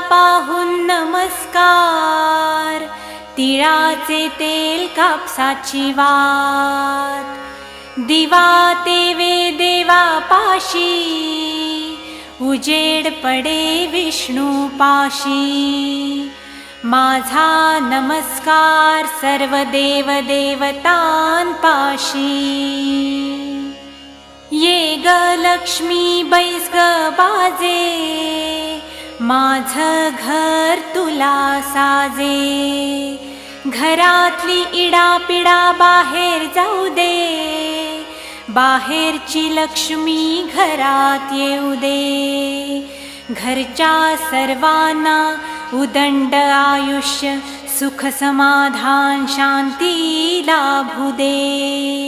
पाहून नमस्कार. तिळाचे तेल कापसाची वात. दिवा तेवे देवा पाशी उजेड पडे विष्णू पाशी माझा नमस्कार सर्व देव देवतांपाशी. ये ग लक्ष्मी बैस ग बाजे. माझ घर तुला साजे. घरातली इडापिडा बाहेर जाऊ दे. बाहेरची लक्ष्मी घरात येऊ दे. घरच्या सर्वांना उदंड आयुष्य सुख समाधान शांती लाभू दे.